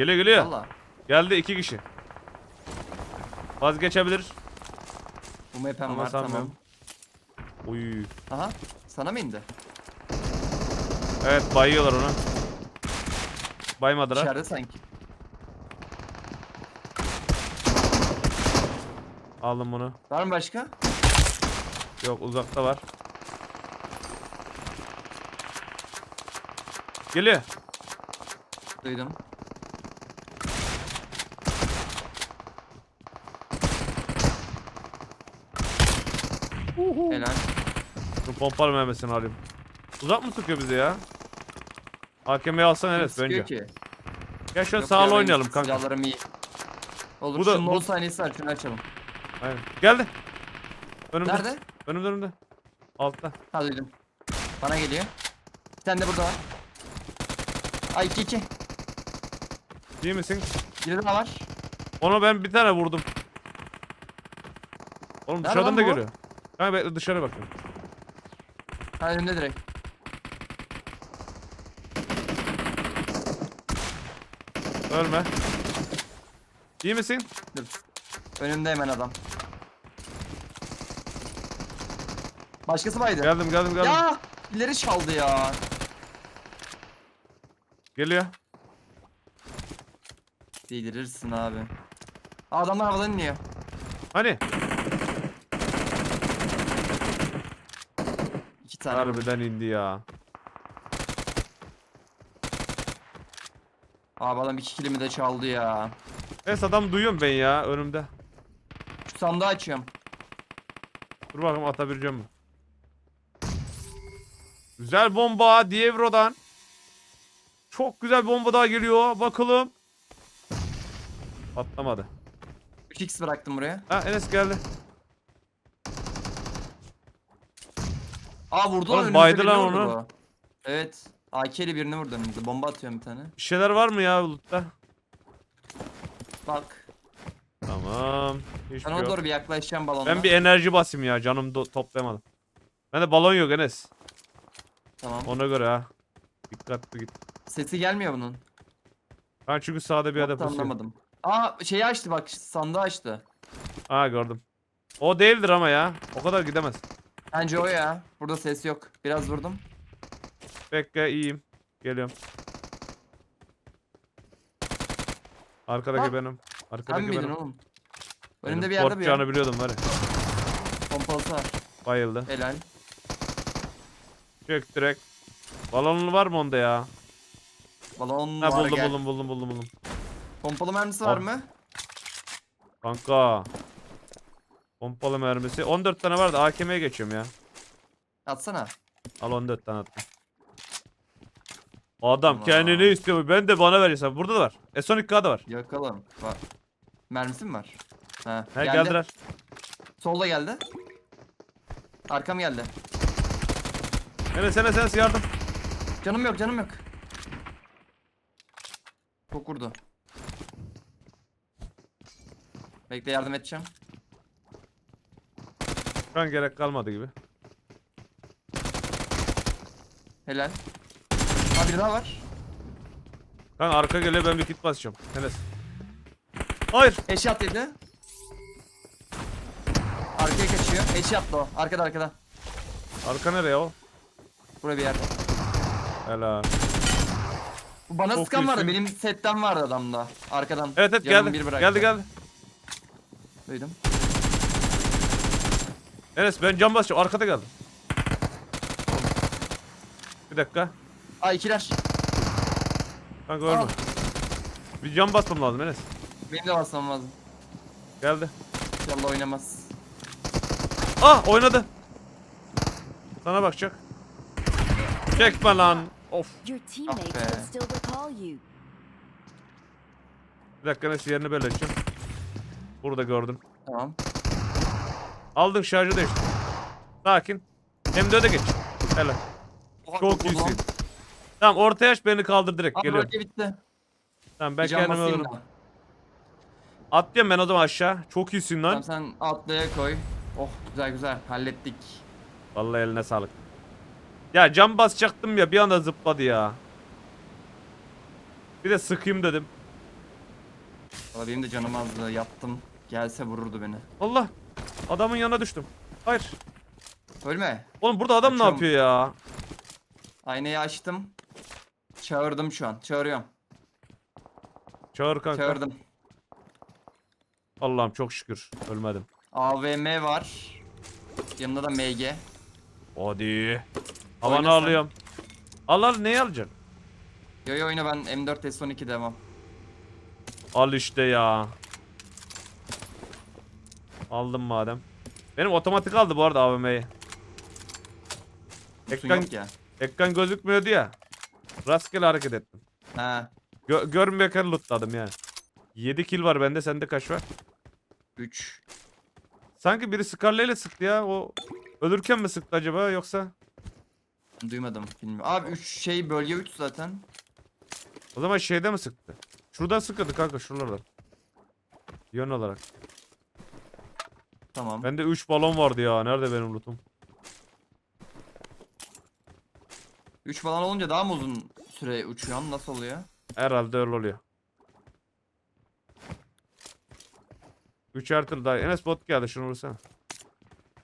Geliyor geliyor. Valla. Geldi iki kişi. Vazgeçebilir. Bu map'em Ama var tamam. sanmıyorum. Uy. Aha. Sana mı indi? Evet bayıyorlar onu. Baymadılar. İçeride sanki. Aldım bunu. Var mı başka? Yok uzakta var. Geliyor. Duydum. Helal. Şu pompalı mermisini alayım. Uzak mı sıkıyor bizi ya? AKM'yi alsan evet Sıkıyor bence. ki. Gel şöyle Yok sağlı benim oynayalım kanka. Silahlarım iyi. Olur Bu da- şunun bu- 10 saniyesi var şunu açalım. Aynen. Geldi. Önümde. Nerede? Önümde önümde. Altta. Ha duydum. Bana geliyor. Bir tane de burada var. Ay 2 2. İyi misin? Biri daha var. Onu ben bir tane vurdum. Oğlum Nerede dışarıdan lan da bu? geliyor. Kanka bekle dışarı bakıyorum. Ha önümde direkt. Ölme. İyi misin? Dur. Önümde hemen adam. Başkası baydı. Geldim geldim geldim. Ya ileri çaldı ya. Geliyor. Delirirsin abi. Adamlar havadan iniyor. Hani? Tane. Harbiden indi ya. Abi adam iki kilimi de çaldı ya. Es adam duyuyorum ben ya önümde. Şu sandığı açıyorum. Dur bakalım atabileceğim mi? Güzel bomba Dievro'dan. Çok güzel bomba daha geliyor. Bakalım. Patlamadı. 3x bıraktım buraya. Ha Enes geldi. Aa vurdu Oğlum, önümüzde baydı birini lan vurdu onu. bu. Evet. AK'li birini vurdu önümüzde. Bomba atıyorum bir tane. Bir şeyler var mı ya loot'ta? Bak. Tamam. Hiç Ben ona yok. doğru bir yaklaşacağım balonla. Ben bir enerji basayım ya. Canım do- toplayamadım. Bende balon yok Enes. Tamam. Ona göre ha. Dikkatli git. Sesi gelmiyor bunun. Ben çünkü sağda bir yerde Hatta pusuyor. anlamadım. Aa şeyi açtı bak sandığı açtı. Ha gördüm. O değildir ama ya. O kadar gidemez. Bence o ya. Burada ses yok. Biraz vurdum. Bekle iyiyim. Geliyorum. Arkadaki Lan, benim. Sen Arkadaki miydin benim. oğlum? Benim Önünde bir yerde bir korkacağını yer. biliyordum var ya. Pompalısı var. Bayıldı. Helal. Çök direkt. Balonlu var mı onda ya? Balon Ha var buldum gel. buldum buldum buldum buldum. Pompalı mermisi var Al. mı? Kanka. Pompalı mermisi. 14 tane vardı. AKM'ye geçiyorum ya. Atsana. Al 14 tane attım. Adam Tamam. kendini istiyor. Ben de bana verirsen. Burada da var. E S12K da var. Yakalım. Var. Mermisi mi var? Ha, He geldi. geldiler. Solda geldi. Arkam geldi. Enes Enes Enes yardım. Canım yok canım yok. Çok vurdu. Bekle yardım edeceğim. Şu an gerek kalmadı gibi. Helal. Ha biri daha var. Kanka arka geliyor ben bir kit basacağım. Enes. Hayır. Headshot yedi. Arkaya kaçıyor. Headshot da o. Arkada arkada. Arka nereye o? Buraya bir yerde. Helal. Bu bana Çok sıkan vardı. iyisin. Benim setten vardı adamda. Arkadan. Evet evet geldi. bir bıraktı. Geldi geldi. Duydum. Enes ben cam basacağım. Arkada geldi. Bir dakika. Aa ikiler. Kanka ölme. Al. Bir cam basmam lazım Enes. Benim de basmam lazım. Geldi. İnşallah oynamaz. Ah oynadı. Sana bakacak. Çekme lan. Of. Your teammates be. will still recall you. Bir dakika Enes yerini belirleyeceğim. Burada gördüm. Tamam. Aldın şarjı değiştir. Sakin. M4'e geç. Helal. Çok iyisin. Tamam ortaya aç beni kaldır direkt. Abi Geliyorum. roket bitti. Tamam ben can kendimi basayım alırım. da. Atlıyorum ben o zaman aşağı. Çok iyisin lan. Tamam sen atlaya koy. Oh güzel güzel hallettik. Vallahi eline sağlık. Ya cam basacaktım ya bir anda zıpladı ya. Bir de sıkayım dedim. Valla benim de canım azdı. Yattım. Gelse vururdu beni. Allah. Adamın yanına düştüm. Hayır. Ölme. Oğlum burada adam ne Açıyorum. yapıyor ya? Aynayı açtım. Çağırdım şu an. Çağırıyorum. Çağır kanka. Çağırdım. Allah'ım çok şükür. Ölmedim. AVM var. Yanında da MG. Hadi. Havanı Oyna sen. alıyorum. Al al neyi alacaksın? Yo yo oyna ben M4 S12 devam. Al işte ya. Aldım madem. Benim otomatik aldı bu arada AVM'yi. Ekran, ya. ekran gözükmüyordu ya. Rastgele hareket ettim. Ha. Gö görmüyorken lootladım yani. 7 kill var bende sende kaç var? 3. Sanki biri Scarlet ile sıktı ya. O ölürken mi sıktı acaba yoksa? Duymadım bilmiyorum. Abi 3 şey bölge 3 zaten. O zaman şeyde mi sıktı? Şuradan sıkıyordu kanka şuralardan. Yön olarak. Tamam. Bende 3 balon vardı ya. Nerede benim lootum? 3 falan olunca daha mı uzun süre uçuyorsun? Nasıl oluyor? Herhalde öyle oluyor. 3 artır daha. Enes bot geldi şunu vursana.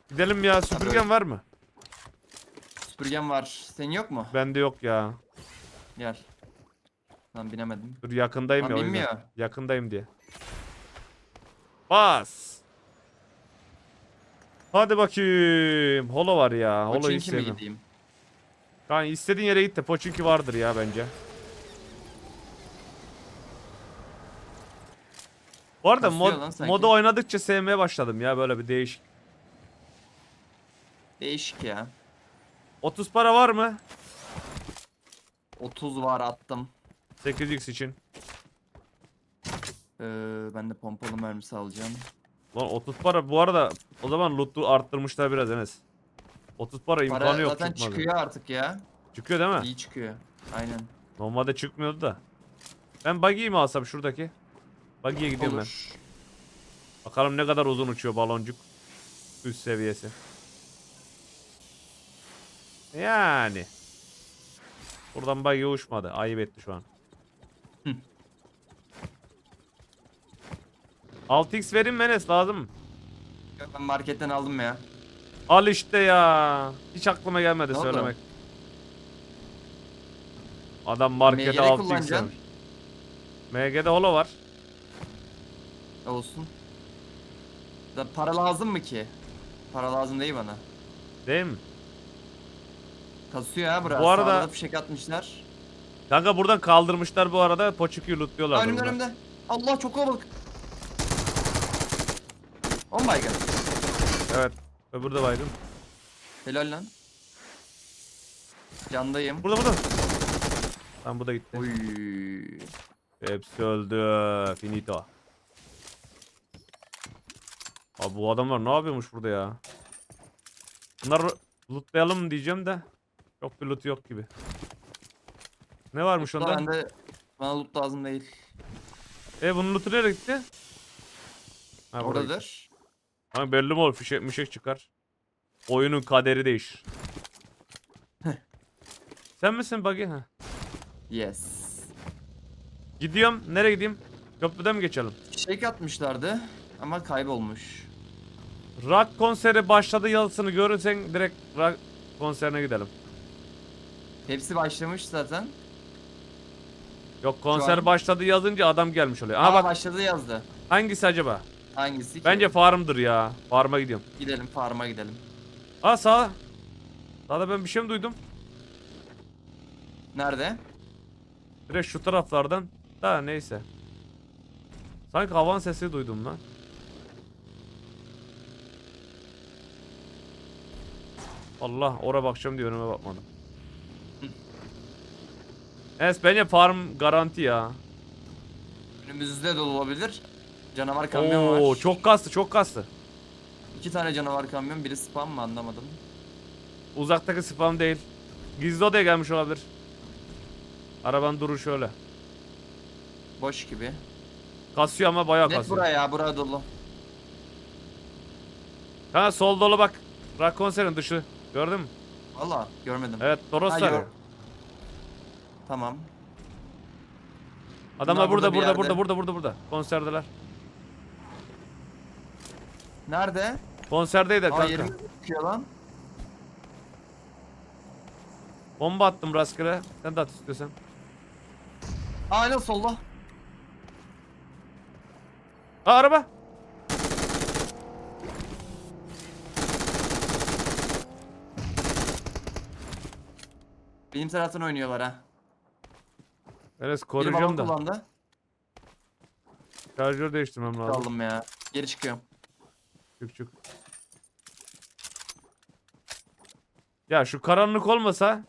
Gidelim ya süpürgen var mı? Süpürgen var. Senin yok mu? Bende yok ya. Gel. Lan binemedim. Dur yakındayım Lan ya bilmiyor. Yakındayım diye. Bas. Hadi bakayım. Holo var ya. Holo Pochinki mi istemiyorum. gideyim? Kanka istediğin yere git de Pochinki vardır ya bence. Bu arada Kasıyor mod, sanki. modu oynadıkça sevmeye başladım ya böyle bir değişik. Değişik ya. 30 para var mı? 30 var attım. 8x için. Ee, ben de pompalı mermisi alacağım. Lan 30 para bu arada o zaman loot'u arttırmışlar biraz Enes. 30 para imkanı Para yok zaten çıkmadı. çıkıyor artık ya. Çıkıyor değil mi? İyi çıkıyor. Aynen. Normalde çıkmıyordu da. Ben buggy'yi mi alsam şuradaki? Buggy'ye gidiyorum Olur. ben. Bakalım ne kadar uzun uçuyor baloncuk. Üst seviyesi. Yani. Buradan buggy uçmadı. Ayıp etti şu an. Hı. 6x vereyim mi Enes lazım mı? Ben marketten aldım ya. Al işte ya. Hiç aklıma gelmedi Ne oldu? söylemek. Adam markete MG'de 6x kullanacaksın. vermiş. MG'de holo var. Olsun. Da para lazım mı ki? Para lazım değil bana. Değil mi? Kasıyor ha burası. Bu arada- Sağda fişek atmışlar. Kanka buradan kaldırmışlar bu arada. Poçuku'yu lootluyorlar. Önümde önümde. Allah çok kalabalık. Oh my god. Evet. Öbürü de baygın. Helal lan. Candayım. Burada burada. Tamam bu da gitti. Oy. Hepsi öldü. Finito. Abi bu adamlar ne yapıyormuş burada ya? Bunları lootlayalım diyeceğim de. Çok bir loot yok gibi. Ne varmış Lootla onda? Bende bana loot lazım değil. E bunun lootu nereye gitti? Ha, buraya gitti. Oradadır. Hani belli mi olur? Fişek mişek çıkar. Oyunun kaderi değişir. Sen misin Buggy? Ha. Yes. Gidiyorum. Nereye gideyim? Köprüden mi geçelim? Fişek atmışlardı ama kaybolmuş. Rock konseri başladı yazısını görürsen direkt rock konserine gidelim. Hepsi başlamış zaten. Yok konser an- başladı yazınca adam gelmiş oluyor. Aa Aha bak başladı yazdı. hangisi acaba? Hangisi ki? Bence farmdır ya. Farm'a gidiyorum. Gidelim farma gidelim. Aa sağ. Sağda ben bir şey mi duydum? Nerede? Direkt şu taraflardan. Da neyse. Sanki havan sesi duydum lan. Allah ora bakacağım diye önüme bakmadım. Evet bence farm garanti ya. Önümüzde de olabilir. Canavar kamyon Oo var. çok kastı çok kastı. İki tane canavar kamyon. Biri spam mı anlamadım. Uzaktaki spam değil. Gizli odaya gelmiş olabilir. Arabanın duru şöyle. Boş gibi. Kasıyor ama bayağı Net kasıyor. buraya bura dolu. Ha sol dolu bak. Rock konserin dışı. Gördün mü? Valla görmedim. Evet Toros Ha, var. gör- Tamam. Adamlar Bunlar burada burada bir burada yerde. burada burada burada burada. Konserdeler. Nerede? Konserdeydi Aa kanka. yerimiz çıkıyor lan. Bomba attım rastgele. Sen de at istiyorsan. Aynen solda. Aa araba. Benim taraftan oynuyorlar ha. Enes Biri koruyacağım da. kullandı. Şarjör değiştirmem lazım. Aldım ya. Geri çıkıyorum. Çık çık. Ya şu karanlık olmasa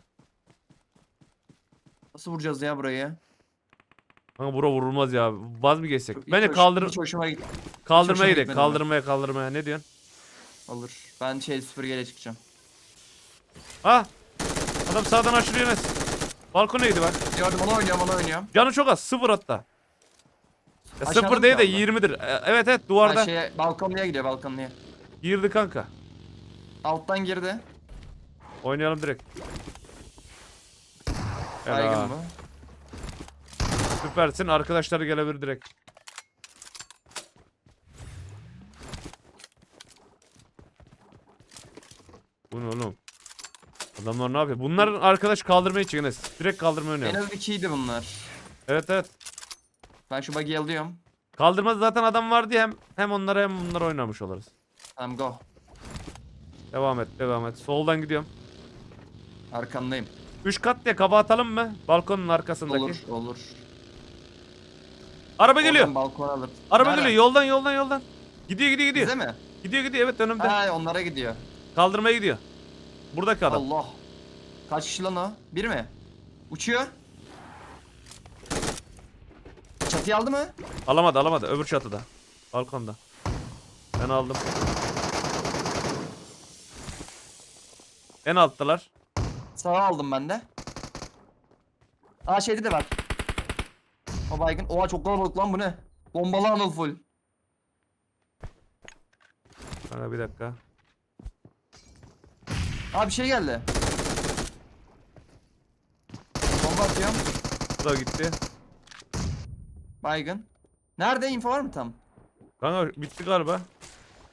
Nasıl vuracağız ya burayı? Kanka bura vurulmaz ya. Vaz mı geçsek? Hiç Bence hoş- kaldır Hiç hoşuma gitti. kaldırmaya gidelim. gitmedi ama. Kaldırmaya kaldırmaya. Ne diyorsun? Olur. Ben şey süpürgeyle çıkacağım. Ha! Adam sağdan aşırıyor Enes. Balkona gidiyor bak. Gördüm onu oynuyorum onu oynuyorum. Canı çok az. Sıfır hatta. Ya Aşağıda sıfır mı değil de kaldı? 20'dir. E, Evet evet duvarda. Ha, şeye, balkonluya gidiyor balkonluya. Girdi kanka. Alttan girdi. Oynayalım direkt. Helal. bu. Süpersin. Arkadaşlar gelebilir direkt. Bu ne oğlum? Adamlar ne yapıyor? Bunların arkadaş kaldırmaya çıkıyor Enes. Direkt kaldırma En oynuyor. az ikiydi bunlar. Evet evet. Ben şu buggy'i alıyorum. Kaldırmada zaten adam var diye hem hem onlara hem bunlara oynamış oluruz. Tamam go. Devam et, devam et. Soldan gidiyorum. Arkandayım. Üç kat diye kaba atalım mı? Balkonun arkasındaki. Olur olur. Araba geliyor. Oradan balkona alır. Araba Nerede? geliyor. Yoldan yoldan yoldan. Gidiyor gidiyor gidiyor. Bize mi? Gidiyor gidiyor evet önümde. Ha onlara gidiyor. Kaldırmaya gidiyor. Buradaki adam. Allah. Kaç kişi lan o? Bir mi? Uçuyor. Çatıyı aldı mı? Alamadı alamadı. Öbür çatıda. Balkonda. Ben aldım. En alttalar. Sağa aldım ben de. Aa şeyde de var. O baygın. Oha çok kalabalık lan bu ne? Bombalı anıl full. Kanka bir dakika. Aa bir şey geldi. Bomba atıyorum. Bu da gitti. Baygın. Nerede info var mı tam? Kanka bitti galiba.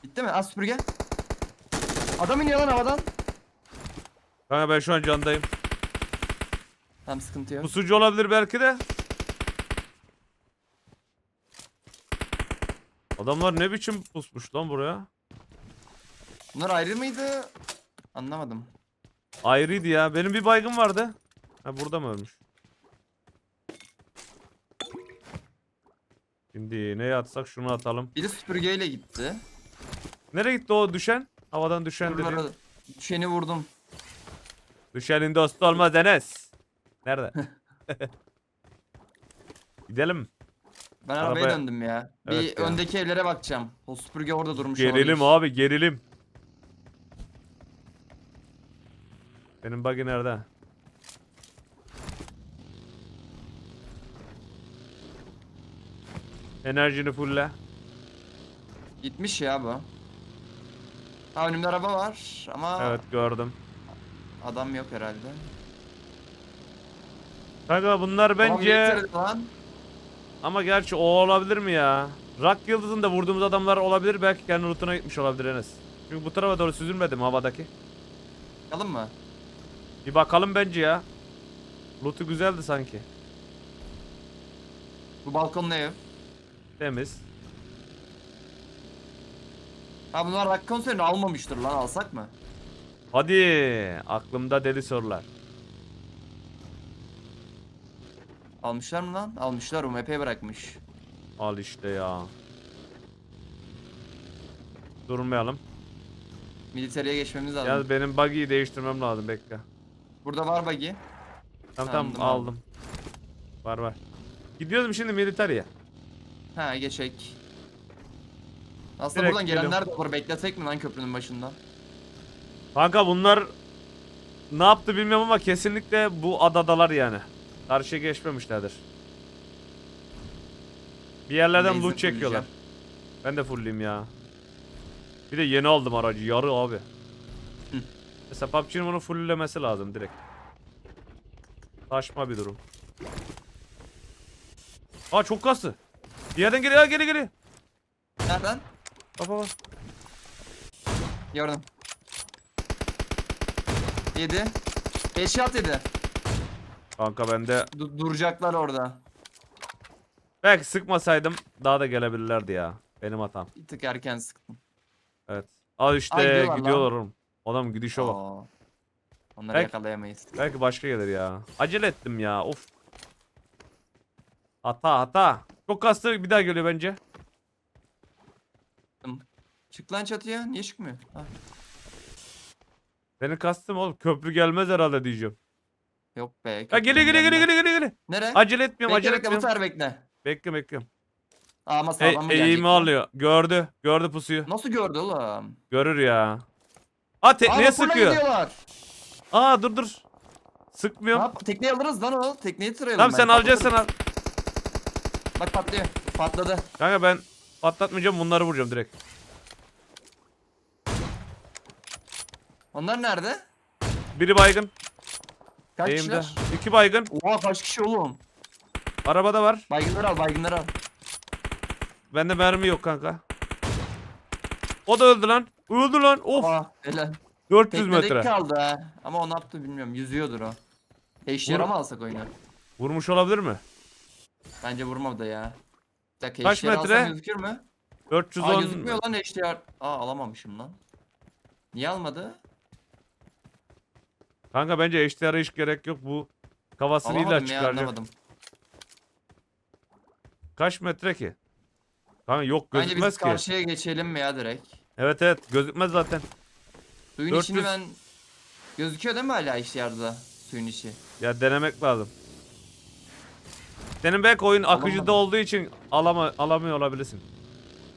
Bitti mi? Az süpürge. Adam iniyor lan havadan. Kanka ben şu an candayım. Tamam sıkıntı yok. Pusucu olabilir belki de. Adamlar ne biçim pusmuş lan buraya? Bunlar ayrı mıydı? Anlamadım. Ayrıydı ya. Benim bir baygın vardı. Ha burada mı ölmüş? Şimdi neye atsak şunu atalım. Biri süpürgeyle gitti. Nereye gitti o düşen? Havadan düşen dedi. Buralara düşeni vurdum. Düşenin dostu olmaz Enes. Nerede? Gidelim. Ben arabaya Arabaya- döndüm ya. Evet bir ya. öndeki evlere bakacağım. O süpürge orada durmuş Gerilim olabilir. abi gerilim. Benim buggy nerede? Enerjini fulle. Gitmiş ya bu. Ha önümde araba var ama Evet gördüm. adam yok herhalde. Kanka bunlar Tamam, bence getirdi lan. ama gerçi o olabilir mi ya? Rock yıldızında vurduğumuz adamlar olabilir belki kendi rutuna gitmiş olabilir Enes. Çünkü bu tarafa doğru süzülmedim havadaki. Bakalım mı? Bir bakalım bence ya. Loot'u güzeldi sanki. Bu balkonlu ev. Temiz. Ha bunlar rock konserini almamıştır lan alsak mı? Hadi aklımda deli sorular. Almışlar mı lan? Almışlar UMP bırakmış. Al işte ya. Durmayalım. Militereye geçmemiz lazım. Ya benim buggy'yi değiştirmem lazım bekle. Burada var buggy. Tamam tamam Aldım, aldım. Var var. Gidiyoruz mu şimdi militariye? Ha geçek. Aslında Direkt buradan gelenler de olur. Beklesek mi lan köprünün başında? Kanka bunlar ne yaptı bilmiyorum ama kesinlikle bu adadalar yani. Karşıya geçmemişlerdir. Bir yerlerden Benzin loot çekiyorlar. fulleyeceğim. Ben de fullleyim ya. Bir de yeni aldım aracı yarı abi. Hı. Mesela PUBG'nin bunu fulllemesi lazım direkt. Saçma bir durum. Aa çok kastı. Bir yerden geliyor. Geliyor geliyor. Nereden? Bak bak bak. Gördüm. Yedi. Headshot yedi. Kanka ben de Du- duracaklar orada. belki sıkmasaydım daha da gelebilirlerdi ya. Benim hatam. Bir tık erken sıktım. Evet. Al işte Ay, gidiyorlar lan. gidiyorlar oğlum. Adam gidişe bak. Oo. Onları Belki- yakalayamayız. Belki başka gelir ya. Acele ettim ya. Of. Hata hata. Çok kastı bir daha geliyor bence. Çık lan çatıya. Niye çıkmıyor? Ha. Senin kastım oğlum. Köprü gelmez herhalde diyeceğim. Yok be. Ha geliyor geliyor geliyor geliyor geliyor. geliyor. Nere? Acele etmiyorum bekle acele bekle etmiyorum. sefer bekle. Bekle bekliyorum. Ama E, sağlam gelecek? eğimi alıyor. Gördü. Gördü pusuyu. Nasıl gördü oğlum? Görür ya. Aa tekneye Aa, sıkıyor. gidiyorlar. Aa dur dur. Ne Sıkmıyorum. yap? Tekneyi alırız lan o. Tekneyi tırayalım. Tamam ben, sen alacaksın al. Bak patlıyor. Patladı. Kanka ben patlatmayacağım bunları vuracağım direkt. Onlar nerede? Biri baygın. Kaç Eğimde. kişiler? İki baygın. Oha kaç kişi oğlum? Arabada var. Baygınları al baygınları al. Bende mermi yok kanka. O da öldü lan. Öldü lan. Of. Oha helal. 400 Teknedeki metre. kaldı ha. Ama o ne yaptı bilmiyorum. Yüzüyordur o. HDR Vur- mı alsak oyunu? Vurmuş olabilir mi? Bence vurmadı ya. Bir dakika Kaç HDR alsam metre? gözükür mü? 410. Aa gözükmüyor lan HDR. Aa alamamışım lan. Niye almadı? Kanka bence HDR'a hiç gerek yok. Bu kafasını illa Alamadım ya çıkaracak. anlamadım. Kaç metre ki? Kanka yok Bence gözükmez biz ki. karşıya geçelim mi ya direkt? Evet evet gözükmez zaten. Suyun 400 içini ben... Gözüküyor değil mi hala HDR'da? Suyun içi. Ya denemek lazım. Senin belki oyun akıcıda olduğu için alama, alamıyor olabilirsin.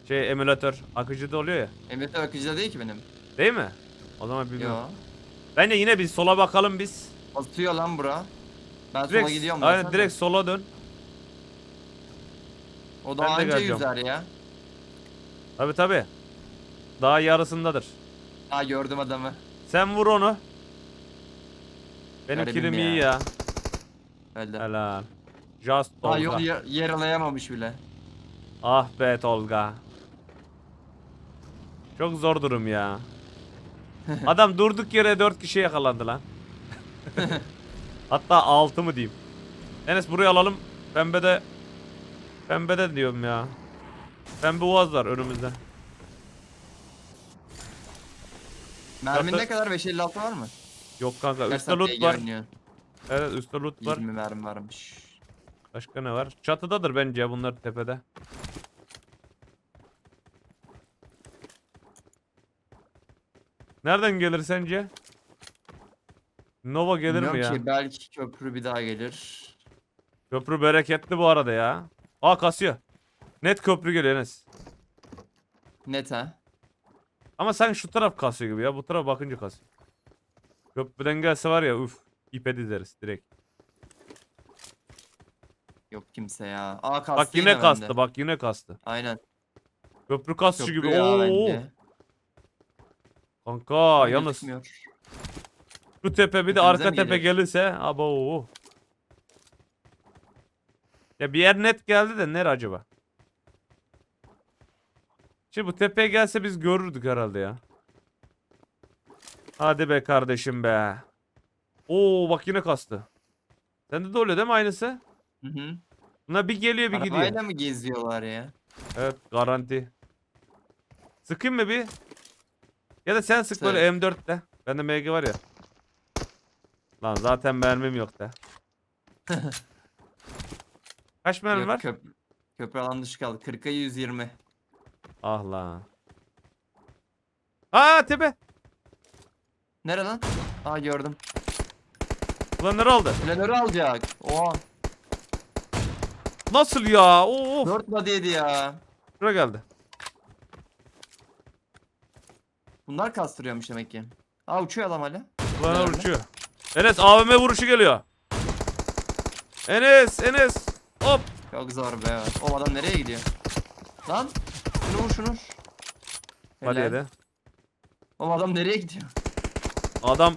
Şey emülatör akıcıda oluyor ya. Emniyete bakıcıda değil ki benim. Değil mi? O zaman bilmiyorum. Yo. Bence yine bir sola bakalım biz. Atıyor lan bura. Ben sola Direkt, gidiyorum. aynen zaten de. direkt sola dön. O ben da de anca geleceğim. yüzer ya. Tabi tabi. Daha yarısındadır. Ha gördüm adamı. Sen vur onu. Benim Garibim kilim ya. iyi ya. Öldü. Helal. Just Ha Tolga. yol yer- yaralayamamış bile. Ah be Tolga. Çok zor durum ya. Adam durduk yere 4 kişi yakalandı lan. Hatta 6 mı diyeyim. Enes burayı alalım. Pembede Pembede diyorum ya. Pembe uaz var önümüzde. Mermin Zaten- ne kadar? 556 var mı? Yok kanka üstte Gerçekten loot iyi var. görünüyor. Evet üstte loot var. 20 mermi varmış. Başka ne var? Çatıdadır bence bunlar tepede. Nereden gelir sence? Nova gelir mi Bilmiyorum ya? ki belki köprü bir daha gelir. Köprü bereketli bu arada ya. Aa kasıyor. Net köprü geliyor Enes. Net ha. Ama sanki şu taraf kasıyor gibi ya. Bu tarafa bakınca kasıyor. Köprüden gelse var ya üf. ipe dizeriz direkt. Yok kimse ya. Aa kastı bak yine bende. kastı bak yine kastı. Aynen. Köprü kasışı Köprü gibi. ya Oo. Kanka Ama yalnız gözükmüyor. şu tepe bir de Tepemize arka mi tepe gelir? gelirse abo. Ya bir yer net geldi de nere acaba? Şimdi bu tepeye gelse biz görürdük herhalde ya. Hadi be kardeşim be. Oo bak yine kastı. Sende de oluyor değil mi aynısı? Hı hı. Buna bir geliyor bir gidiyor. Arabayla mı geziyorlar ya? Evet garanti. Sıkayım mı bir? Ya da sen sık böyle M4'te. Bende MG var ya. Lan zaten mermim yok da. Kaç mermi Yok, var? köprü, köprü alan dışı kaldı. 40'a 120. Ah lan. Aa tepe. Nere lan? Aa gördüm. Ulan nere aldı? Planörü alacak. Oha. Nasıl ya? Of. 4 body yedi ya. Şuraya geldi. Bunlar kastırıyormuş demek ki. Aa uçuyor adam hala. Ulan Nerede? uçuyor. Enes AVM vuruşu geliyor. Enes, Enes. Hop. Çok zor be. O adam nereye gidiyor? Lan. Şunu vur şunu vur. Hadi Helal. O adam nereye gidiyor? Adam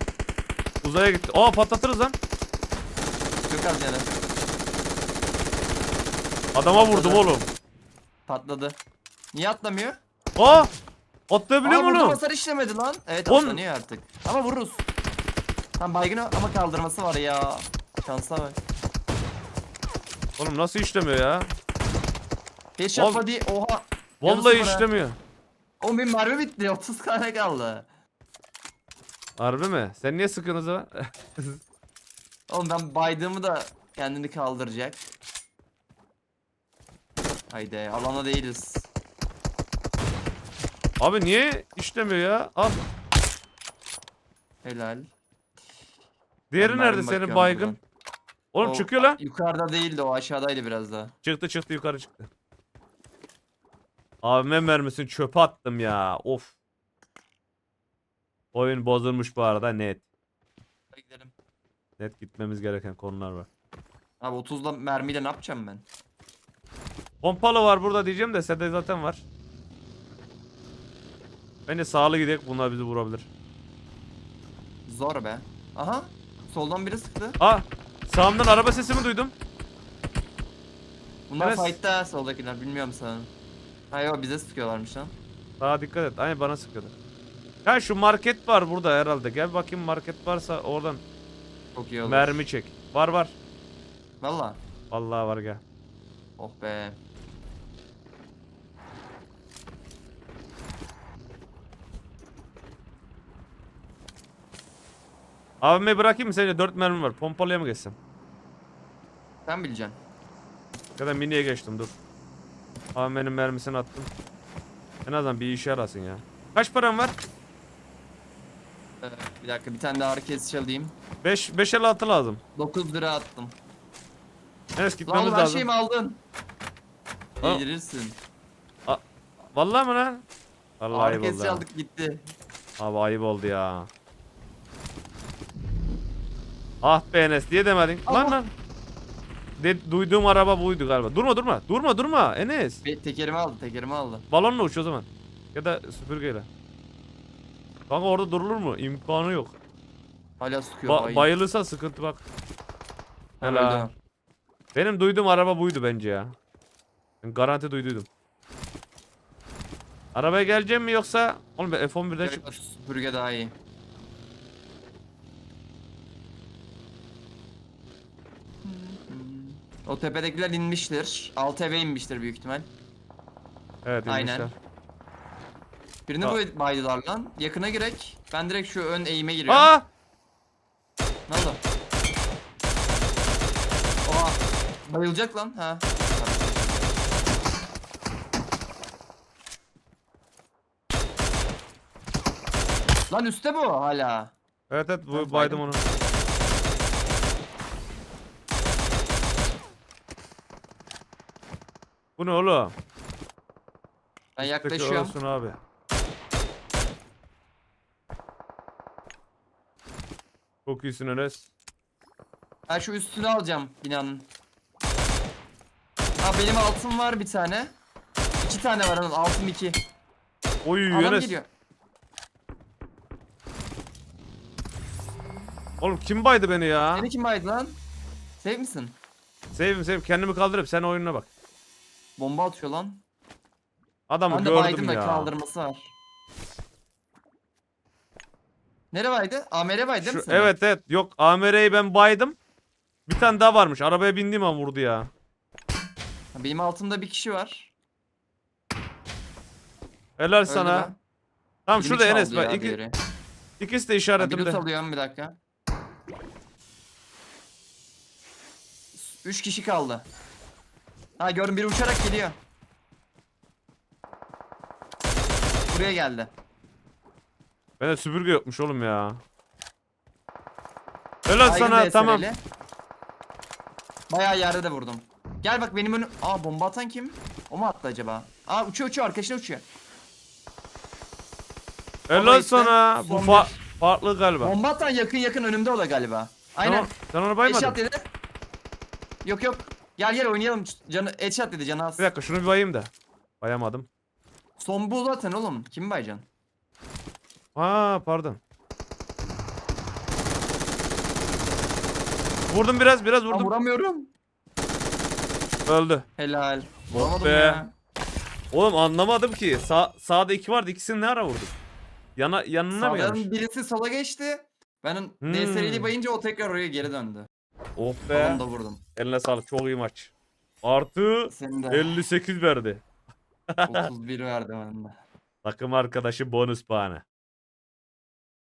uzaya gitti. Aa patlatırız lan. Çok az yani. Adama vurdum oğlum. Patladı. Niye atlamıyor? Aa! Atlayabiliyor Aa, mu burada hasar işlemedi lan. Evet On- atlanıyor artık. Ama vururuz. Tam baygın o- ama kaldırması var ya. Şansa bak. Oğlum nasıl işlemiyor ya? Headshot Oğlum- body oha. Vallahi sıfır ha. işlemiyor. Oğlum benim mermi bitti 30 tane kaldı. Harbi mi? Sen niye sıkıyorsun o zaman? Oğlum ben baydığımı da kendini kaldıracak. Haydi alana değiliz. Abi niye işlemiyor ya? Al. Helal. Diğeri Ben nerede mermi senin bakıyorum baygın? buradan. Oğlum O çıkıyor lan. Yukarıda değildi o aşağıdaydı biraz daha. Çıktı çıktı yukarı çıktı. Abime mermisini çöpe attım ya. Of. Oyun bozulmuş bu arada net. Hadi gidelim. Net gitmemiz gereken konular var. Abi 30'da mermiyle ne yapacağım ben? Pompalı var burada diyeceğim de sende zaten var. Bence sağlı gidelim bunlar bizi vurabilir. Zor be. Aha. Soldan biri sıktı. Aa sağımdan araba sesimi duydum. Bunlar Evet. fight'ta soldakiler bilmiyorum sanırım. Ha yok bize sıkıyorlarmış lan. Sağa dikkat et. Aynen bana sıkıyordu. Ha şu market var burada herhalde. Gel bakayım market varsa oradan Çok iyi olur. mermi çek. Var var. Valla. Vallahi var gel. Oh be. Abime bırakayım mı sence 4 mermi var. Pompalıya mı geçsem? Sen bileceksin. Ya da miniye geçtim dur. Abimenin mermisini attım. En azından bir işe yarasın ya. Kaç param var? Ee, bir dakika bir tane daha herkes çalayım. 5 5 6 lazım. 9 lira attım. Enes Lan gitmemiz oğlum her lazım. şeyimi aldın. Aa. Değdirirsin. Vallahi mi lan? Vallahi ayıp Herkes oldu. ya. çaldık gitti. Abi ayıp oldu ya. Ah be Enes diye demedin. Lan Allah. lan. De, duyduğum araba buydu galiba. Durma durma. Durma durma Enes. Be tekerimi aldı tekerimi aldı. Balonla uç o zaman. Ya da süpürgeyle. Kanka orada durulur mu? İmkanı yok. Hala sıkıyor Ba- bayi. bayılırsa sıkıntı bak. Helal. Benim duyduğum araba buydu bence ya. Ben garanti duyduydum. Arabaya geleceğim mi yoksa? Oğlum ben F11'den Yok, çıkmış. Süpürge daha iyi. O tepedekiler inmiştir. Alt eve inmiştir büyük ihtimal. Evet Aynen. inmişler. Birini Aa. bu baydılar lan. Yakına girek. Ben direkt şu ön eğime giriyorum. Aa! Ne oldu? Oha. Bayılacak lan. Ha. Lan üstte bu hala. Evet evet bu baydım. onu. Bu ne oğlum? Ben yaklaşıyorum. olsun abi. Çok iyisin Enes. Ben şu üstünü alacağım binanın. Ha benim altım var bir tane. İki tane var onun altım iki. Oy Adam Enes. geliyor. Oğlum kim baydı beni ya? Seni kim baydı lan? Safe misin? Sevim sevim kendimi kaldırıp sen oyununa bak. Bomba atıyor lan. Adamı Ben de gördüm ya. kaldırması var. Nere baydı? AMR baydı değil Şu, seni? evet evet yok AMR'yi ben baydım. Bir tane daha varmış. Arabaya bindiğim an vurdu ya. Ha, Benim altımda bir kişi var. Helal Öldü sana. mü? Tamam Kilimi şurada Enes çaldı ya bak. İki, diğeri. ikisi de Ben bir işaretimde. loot alıyorum bir dakika. Üç kişi kaldı. Ha gördüm biri uçarak geliyor. Buraya geldi. Bende süpürge yokmuş oğlum ya. Helal Baygın sana tamam. Bayağı yerde de vurdum. Gel bak benim önüm... Aa bomba atan kim? O mu attı acaba? Aa uçuyor uçuyor arkadaşına uçuyor. Helal işte sana. Bu fa- farklı galiba. Bomba atan yakın yakın önümde o da galiba. Aynen. Tamam, Sen onu baymadın. Headshot dedi. Yok yok. Gel gel oynayalım. Canı headshot dedi canı az. Bir dakika şunu bir bayayım da. Bayamadım. Son bu zaten oğlum. Kim bayacaksın? Ha pardon. Vurdum biraz biraz Aa, vurdum. vuramıyorum. Öldü. Helal. Vuramadım be. ya. Oğlum anlamadım ki. Sağ, sağda iki vardı. İkisini ne ara vurdun? Yana, yanına mı Sağdan gelmiş? birisi sola geçti. Ben Hmm. DSR'li bayınca o tekrar oraya geri döndü. Oh be. Onu da vurdum. Eline sağlık. Çok iyi maç. Artı Senin de 58 verdi. 31 verdi bende. Takım arkadaşı bonus puanı.